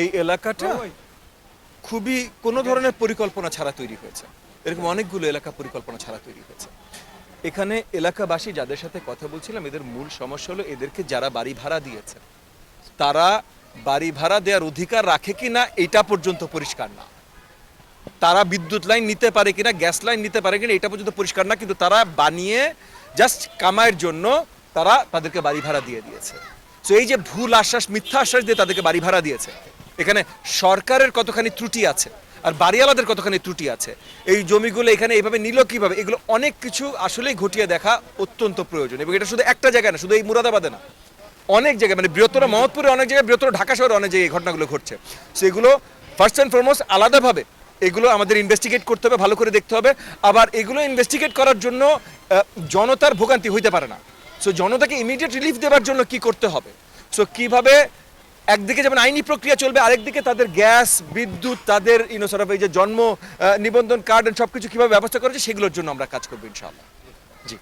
এই এলাকাটা খুবই কোনো ধরনের পরিকল্পনা ছাড়া তৈরি হয়েছে। এরকম অনেকগুলো এলাকা পরিকল্পনা ছাড়া তৈরি হয়েছে। এখানে এলাকাবাসী যাদের সাথে কথা বলছিলাম এদের মূল সমস্যা হলো এদেরকে যারা বাড়ি ভাড়া দিয়েছে তারা বাড়ি ভাড়া দেওয়ার অধিকার রাখে কিনা এটা পর্যন্ত পরিষ্কার না। তারা বিদ্যুৎ লাইন নিতে পারে কিনা গ্যাস লাইন নিতে পারে কিনা এটা পর্যন্ত পরিষ্কার না কিন্তু তারা বানিয়ে জাস্ট কামাইয়ের জন্য তারা তাদেরকে বাড়ি ভাড়া দিয়ে দিয়েছে। তো এই যে ভুল আশ্বাস মিথ্যা আশ্বাস দিয়ে তাদেরকে বাড়ি ভাড়া দিয়েছে। এখানে সরকারের কতখানি ত্রুটি আছে আর বাড়িওয়ালাদের কতখানি ত্রুটি আছে? এই জমিগুলো এখানে এইভাবে নিল কীভাবে? এগুলো অনেক কিছু আসলেই ঘটিয়ে দেখা অত্যন্ত প্রয়োজন এবং এটা শুধু একটা জায়গায় না, শুধু এই মুরাদাবাদে না। অনেক জায়গায় মানে বৃহত্তর মহৎপুরে অনেক জায়গায়, বৃহত্তর ঢাকা শহরে অনেক জায়গায় এই ঘটনাগুলো ঘটছে। সেগুলো ফার্স্ট অ্যান্ড ফরমোস্ট আলাদাভাবে এগুলো আমাদের ইনভেস্টিগেট করতে হবে, ভালো করে দেখতে হবে। আবার এগুলো ইনভেস্টিগেট করার জন্য জনতার ভোগান্তি হইতে পারে না। সো জনতাকে ইমিডিয়েট রিলিফ দেওয়ার জন্য কি করতে হবে? সো কীভাবে একদিকে যেমন আইনি প্রক্রিয়া চলবে, আরেকদিকে তাদের গ্যাস, বিদ্যুৎ, তাদের ইনোসরফ এই যে জন্ম নিবন্ধন কার্ড সব কিছু কীভাবে ব্যবস্থা করেছে সেগুলোর জন্য আমরা কাজ করব ইনশাআল্লাহ। জি।